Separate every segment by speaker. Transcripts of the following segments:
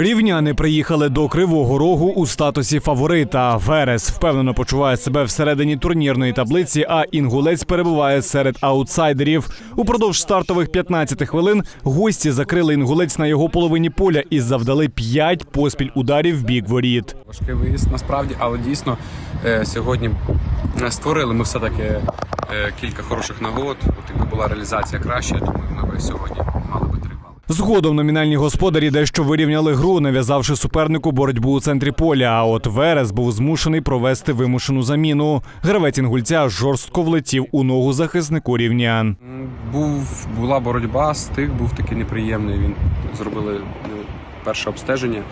Speaker 1: Рівняни приїхали до Кривого Рогу у статусі фаворита. Верес впевнено почуває себе всередині турнірної таблиці, а інгулець перебуває серед аутсайдерів. Упродовж стартових 15 хвилин гості закрили інгулець на його половині поля і завдали 5 поспіль ударів в бік воріт.
Speaker 2: Важкий виїзд насправді, але дійсно е, сьогодні е, створили ми все-таки е, кілька хороших нагод. От якби була реалізація краще, я думаю, ми сьогодні
Speaker 1: Згодом номінальні господарі дещо вирівняли гру, нав'язавши супернику боротьбу у центрі поля. А от Верес був змушений провести вимушену заміну. Гравець інгульця жорстко влетів у ногу захиснику рівнян.
Speaker 2: Був була боротьба, стик був такий неприємний. Він зробили ну, перше обстеження.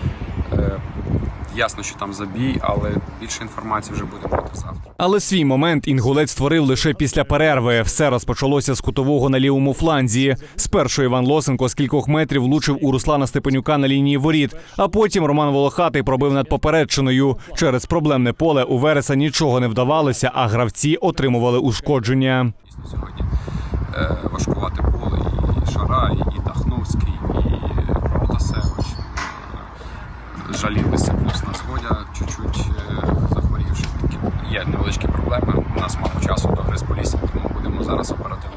Speaker 2: Ясно, що там забій, але більше інформації вже буде брати завтра.
Speaker 1: Але свій момент інгулець створив лише після перерви. Все розпочалося з кутового на лівому фланзі. Спершу Іван Лосенко з кількох метрів влучив у Руслана Степанюка на лінії воріт, а потім Роман Волохатий пробив над попередчиною. Через проблемне поле у Вереса нічого не вдавалося, а гравці отримували ушкодження.
Speaker 2: Сьогодні е, важкувати поле і Шара, і, Дахновський, і Протасевич. Е, чуть-чуть е, захворівши. Такі є невеличкі проблеми. У нас мало часу до гри з полісся, тому будемо зараз оперативно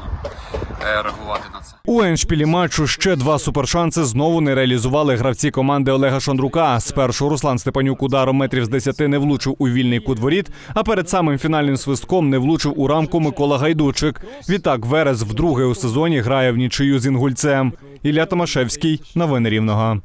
Speaker 2: е, реагувати на це.
Speaker 1: У еншпілі матчу ще два супершанси знову не реалізували гравці команди Олега Шандрука. Спершу Руслан Степанюк ударом метрів з 10 не влучив у вільний кут воріт, а перед самим фінальним свистком не влучив у рамку Микола Гайдучик. Відтак Верес вдруге у сезоні грає в нічию з інгульцем. Ілля Томашевський, новини Рівного.